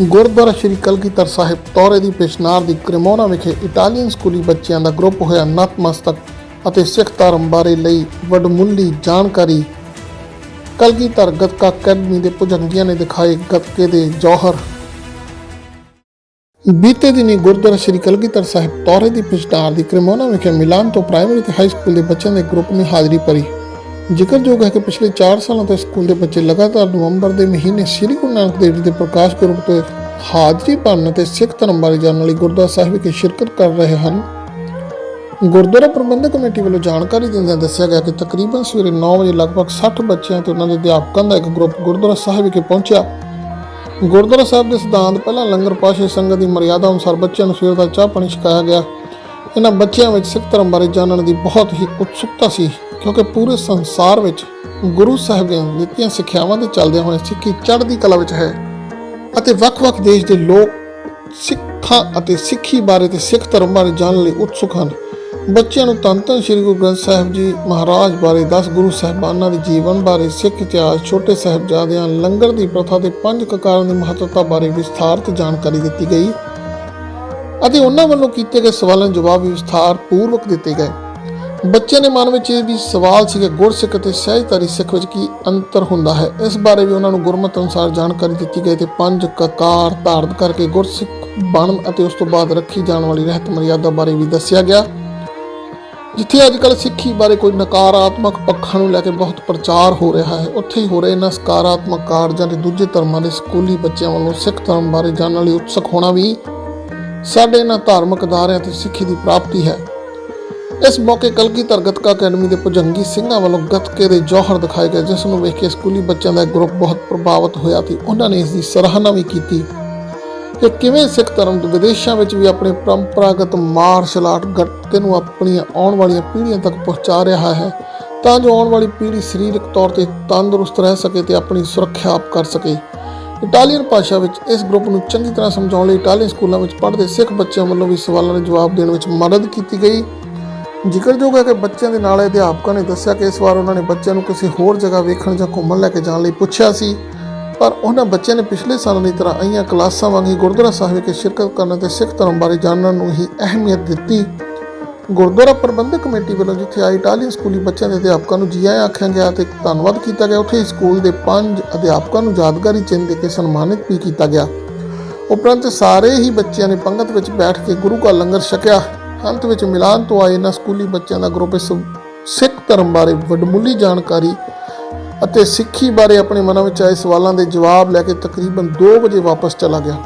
ਗੁਰਦੁਆਰਾ ਸ਼੍ਰੀ ਕਲਗੀਧਰ ਸਾਹਿਬ ਤੌਰੇ ਦੀ ਪੇਸ਼ਨਾਰ ਦੀ ਕ੍ਰਿਮੋਨਾ ਵਿਖੇ ਇਟਾਲੀਅਨ ਸਕੂਲੀ ਬੱਚਿਆਂ ਦਾ ਗਰੁੱਪ ਹੋਇਆ ਨਤਮਸਤਕ ਅਤੇ ਸਿੱਖ ਧਰਮ ਬਾਰੇ ਲਈ ਵਡਮੁੱਲੀ ਜਾਣਕਾਰੀ। ਕਲਗੀਧਰ ਗੱਤਕਾ ਅਕੈਡਮੀ ਦੇ ਭੁਜੰਗੀਆਂ ਨੇ ਦਿਖਾਏ ਗੱਤਕੇ ਦੇ ਜੌਹਰ। ਬੀਤੇ ਦਿਨੀ ਗੁਰਦੁਆਰਾ ਸ਼੍ਰੀ ਕਲਗੀਧਰ ਸਾਹਿਬ ਤੌਰੇ ਦੀ ਪੇਸ਼ਨਾਰ ਦੀ ਕ੍ਰਿਮੋਨਾ ਵਿਖੇ ਮਿਲਾਨ ਤੋਂ ਪ੍ਰਾਇਮਰੀ ਤੇ ਹਾਈ ਸਕੂਲ ਦੇ ਬੱਚਿਆਂ ਦੇ ਗਰੁੱਪ ਨੇ ਹਾਜ਼ਰੀ ਭਰੀ। ਜ਼ਿਕਰਯੋਗ ਹੈ ਕਿ ਪਿਛਲੇ 4 ਸਾਲਾਂ ਤੋਂ ਸਕੂਲ ਦੇ ਬੱਚੇ ਲਗਾਤਾਰ ਨਵੰਬਰ ਦੇ ਮਹੀਨੇ ਸ੍ਰੀ ਗੁਰੂ ਨਾਨਕ ਦੇਵ ਜੀ ਦੇ ਪ੍ਰਕਾਸ਼ ਪੁਰਬ ਤੋਂ ਹਾਜ਼ਰੀ ਭਰਨ ਅਤੇ ਸਿੱਖ ਧਰਮ ਬਾਰੇ ਜਾਣਨ ਲਈ ਗੁਰਦੁਆਰਾ ਸਾਹਿਬ ਵਿਖੇ ਸ਼ਿਰਕਤ ਕਰ ਰਹੇ ਹਨ। ਗੁਰਦੁਆਰਾ ਪ੍ਰਬੰਧਕ ਕਮੇਟੀ ਵੱਲੋਂ ਜਾਣਕਾਰੀ ਦਿੰਦਿਆਂ ਦੱਸਿਆ ਗਿਆ ਕਿ ਤਕਰੀਬਨ ਸਵੇਰੇ 9 ਵਜੇ ਲਗਭਗ 60 ਬੱਚਿਆਂ ਤੇ ਉਹਨਾਂ ਦੇ ਅਧਿਆਪਕਾਂ ਦਾ ਇੱਕ ਗਰੁੱਪ ਗੁਰਦੁਆਰਾ ਸਾਹਿਬ ਵਿਖੇ ਪਹੁੰਚਿਆ। ਗੁਰਦੁਆਰਾ ਸਾਹਿਬ ਦੇ ਸਿਧਾਂਤ ਪਹਿਲਾਂ ਲੰਗਰ ਪਾਸ਼ੇ ਸੰਗਤ ਦੀ ਮਰਿਆਦਾ ਅਨੁਸਾਰ ਬੱਚਿਆਂ ਨੂੰ ਸਵੇਰ ਦਾ ਚਾਹ ਪਾਣੀ ਛਕਾਇਆ ਗਿਆ। ਇਹਨਾਂ ਬੱਚਿਆਂ ਵਿੱਚ ਸਿੱਖ ਧਰਮ ਬਾਰੇ ਜਾਣਨ ਦੀ ਬਹੁਤ ਹੀ ਉਤਸੁਕਤਾ ਸੀ। ਕਿਉਂਕਿ ਪੂਰੇ ਸੰਸਾਰ ਵਿੱਚ ਗੁਰੂ ਸਾਹਿਬ ਦੀਆਂ ਦਿੱਤੀਆਂ ਸਿੱਖਿਆਵਾਂ ਦੇ ਚੱਲਦਿਆਂ ਹੋਏ ਸਿੱਖੀ ਚੜ੍ਹਦੀ ਕਲਾ ਵਿੱਚ ਹੈ ਅਤੇ ਵੱਖ-ਵੱਖ ਦੇਸ਼ ਦੇ ਲੋਕ ਸਿੱਖਾਂ ਅਤੇ ਸਿੱਖੀ ਬਾਰੇ ਤੇ ਸਿੱਖ ਧਰਮ ਬਾਰੇ ਜਾਣਨ ਲਈ ਉਤਸੁਕ ਹਨ। ਬੱਚਿਆਂ ਨੂੰ ਧੰਨ ਧੰਨ ਸ੍ਰੀ ਗੁਰੂ ਗ੍ਰੰਥ ਸਾਹਿਬ ਜੀ ਮਹਾਰਾਜ ਬਾਰੇ 10 ਗੁਰੂ ਸਾਹਿਬਾਨਾਂ ਦੇ ਜੀਵਨ ਬਾਰੇ ਸਿੱਖ ਇਤਿਹਾਸ, ਛੋਟੇ ਸਾਹਿਬਜ਼ਾਦਿਆਂ ਲੰਗਰ ਦੀ ਪ੍ਰਥਾ ਤੇ ਪੰਜ ਕਕਾਰਾਂ ਦੀ ਮਹੱਤਤਾ ਬਾਰੇ ਵਿਸਥਾਰਤ ਜਾਣਕਾਰੀ ਦਿੱਤੀ ਗਈ ਅਤੇ ਉਹਨਾਂ ਵੱਲੋਂ ਕੀਤੇ ਗਏ ਸਵਾਲਾਂ ਦੇ ਜਵਾਬ ਵੀ ਵਿਸਥਾਰ ਪੂਰਵਕ ਦਿੱਤੇ ਗਏ। ਬੱਚਿਆਂ ਦੇ ਮਨ ਵਿੱਚ ਇਹ ਵੀ ਸਵਾਲ ਸੀ ਕਿ ਗੁਰਸਿੱਖ ਅਤੇ ਸਹਿਜਧਾਰੀ ਸਿੱਖ ਵਿੱਚ ਕੀ ਅੰਤਰ ਹੁੰਦਾ ਹੈ? ਇਸ ਬਾਰੇ ਵੀ ਉਹਨਾਂ ਨੂੰ ਗੁਰਮਤਿ ਅਨੁਸਾਰ ਜਾਣਕਾਰੀ ਦਿੱਤੀ ਗਈ ਤੇ ਪੰਜ ਕਕਾਰ ਧਾਰਨ ਕਰਕੇ ਗੁਰਸਿੱਖ ਬਣਨ ਅਤੇ ਉਸ ਤੋਂ ਬਾਅਦ ਰੱਖੀ ਜਾਣ ਵਾਲੀ ਰਹਿਤ ਮਰਿਆਦਾ ਬਾਰੇ ਵੀ ਦੱਸਿਆ ਗਿਆ। ਜਿੱਥੇ ਅੱਜ ਕੱਲ੍ਹ ਸਿੱਖੀ ਬਾਰੇ ਕੋਈ ਨਕਾਰਾਤਮਕ ਪੱਖਾਂ ਨੂੰ ਲੈ ਕੇ ਬਹੁਤ ਪ੍ਰਚਾਰ ਹੋ ਰਿਹਾ ਹੈ, ਉੱਥੇ ਹੀ ਹੋ ਰਹੇ ਇਹਨਾਂ ਸਕਾਰਾਤਮਕ ਕਾਰਜਾਂ ਤੇ ਦੂਜੇ ਧਰਮਾਂ ਦੇ ਸਕੂਲੀ ਬੱਚਿਆਂ ਵੱਲੋਂ ਸਿੱਖ ਧਰਮ ਬਾਰੇ ਜਾਣਨ ਲਈ ਉਤਸੁਕ ਹੋਣਾ ਵੀ ਸਾਡੇ ਇਹਨਾਂ ਧਾਰਮਿਕ ਅਦਾਰਿਆਂ ਤੇ ਸਿੱਖੀ ਦੀ ਪ੍ਰਾਪਤੀ ਹੈ। ਇਸ ਮੌਕੇ ਕਲਗੀਧਰ ਗੱਤਕਾ ਅਕੈਡਮੀ ਦੇ ਭੁਜੰਗੀ ਸਿੰਘਾਂ ਵੱਲੋਂ ਗਤਕੇ ਦੇ ਜੌਹਰ ਦਿਖਾਏ ਗਏ, ਜਿਸ ਨੂੰ ਵੇਖ ਕੇ ਸਕੂਲੀ ਬੱਚਿਆਂ ਦਾ ਗਰੁੱਪ ਬਹੁਤ ਪ੍ਰਭਾਵਿਤ ਹੋਇਆ ਤੇ ਉਹਨਾਂ ਨੇ ਇਸ ਦੀ ਸਰਾਹਨਾ ਵੀ ਕੀਤੀ। ਕਿ ਕਿਵੇਂ ਸਿੱਖ ਧਰਮ ਦੇ ਵਿਦੇਸ਼ਾਂ ਵਿੱਚ ਵੀ ਆਪਣੇ ਪਰੰਪਰਾਗਤ ਮਾਰਸ਼ਲ ਆਰਟ ਗੱਤਕੇ ਨੂੰ ਆਪਣੀਆਂ ਆਉਣ ਵਾਲੀਆਂ ਪੀੜ੍ਹੀਆਂ ਤੱਕ ਪਹੁੰਚਾ ਰਿਹਾ ਹੈ, ਤਾਂ ਜੋ ਆਉਣ ਵਾਲੀ ਪੀੜ੍ਹੀ ਸਰੀਰਕ ਤੌਰ ਤੇ ਤੰਦਰੁਸਤ ਰਹਿ ਸਕੇ ਤੇ ਆਪਣੀ ਸੁਰੱਖਿਆ ਆਪ ਕਰ ਸਕੇ। ਇਟਾਲੀਅਨ ਭਾਸ਼ਾ ਵਿੱਚ ਇਸ ਗਰੁੱਪ ਨੂੰ ਚੰਗੀ ਤਰ੍ਹਾਂ ਸਮਝਾਉਣ ਲਈ ਇਟਾਲੀਅਨ ਸਕੂਲਾਂ ਵਿੱਚ ਪੜ੍ਹਦੇ ਸਿੱਖ ਬੱਚਿਆਂ ਵੱਲੋਂ ਵੀ ਸਵਾਲਾਂ ਦੇ ਜਵਾਬ ਦੇਣ ਵਿੱਚ ਮਦਦ ਕੀਤੀ ਗਈ। ਜ਼ਿਕਰਯੋਗ ਹੈ ਕਿ ਬੱਚਿਆਂ ਦੇ ਨਾਲ ਅਧਿਆਪਕਾਂ ਨੇ ਦੱਸਿਆ ਕਿ ਇਸ ਵਾਰ ਉਹਨਾਂ ਨੇ ਬੱਚਿਆਂ ਨੂੰ ਕਿਸੇ ਹੋਰ ਜਗ੍ਹਾ ਵੇਖਣ ਜਾਂ ਘੁੰਮਣ ਲੈ ਕੇ ਜਾਣ ਲਈ ਪੁੱਛਿਆ ਸੀ। ਪਰ ਉਹਨਾਂ ਬੱਚਿਆਂ ਨੇ ਪਿਛਲੇ ਸਾਲਾਂ ਦੀ ਤਰ੍ਹਾਂ ਆਈਆਂ ਕਲਾਸਾਂ ਵਾਂਗ ਹੀ ਗੁਰਦੁਆਰਾ ਸਾਹਿਬ ਵਿਖੇ ਸ਼ਿਰਕਤ ਕਰਨ ਤੇ ਸਿੱਖ ਧਰਮ ਬਾਰੇ ਜਾਣਨ ਨੂੰ ਹੀ ਅਹਿਮੀਅਤ ਦਿੱਤੀ। ਗੁਰਦੁਆਰਾ ਪ੍ਰਬੰਧਕ ਕਮੇਟੀ ਵੱਲੋਂ ਜਿੱਥੇ ਆਈ ਇਟਾਲੀਅਨ ਸਕੂਲੀ ਬੱਚਿਆਂ ਦੇ ਅਧਿਆਪਕਾਂ ਨੂੰ ਜੀ ਆਇਆਂ ਆਖਿਆ ਗਿਆ ਤੇ ਧੰਨਵਾਦ ਕੀਤਾ ਗਿਆ, ਉੱਥੇ ਹੀ ਸਕੂਲ ਦੇ ਪੰਜ ਅਧਿਆਪਕਾਂ ਨੂੰ ਯਾਦਗਾਰੀ ਚਿੰਨ੍ਹ ਦੇ ਕੇ ਸਨਮਾਨਿਤ ਵੀ ਕੀਤਾ ਗਿਆ। ਉਪਰੰਤ ਸਾਰੇ ਹੀ ਬੱਚਿਆਂ ਨੇ ਪੰਗਤ ਵਿੱਚ ਬੈਠ ਕੇ ਗੁਰੂ ਕਾ ਲੰਗਰ ਛਕਿਆ। ਅੰਤ ਵਿੱਚ ਮਿਲਾਨ ਤੋਂ ਆਏ ਇਹਨਾਂ ਸਕੂਲੀ ਬੱਚਿਆਂ ਦਾ ਗਰੁੱਪ ਇਸ ਸਿੱਖ ਧਰਮ ਬਾਰੇ ਵਡਮੁੱਲੀ ਜਾਣਕਾਰੀ ਅਤੇ ਸਿੱਖੀ ਬਾਰੇ ਆਪਣੇ ਮਨਾਂ ਵਿੱਚ ਆਏ ਸਵਾਲਾਂ ਦੇ ਜਵਾਬ ਲੈ ਕੇ ਤਕਰੀਬਨ 2 ਵਜੇ ਵਾਪਸ ਚਲਾ ਗਿਆ।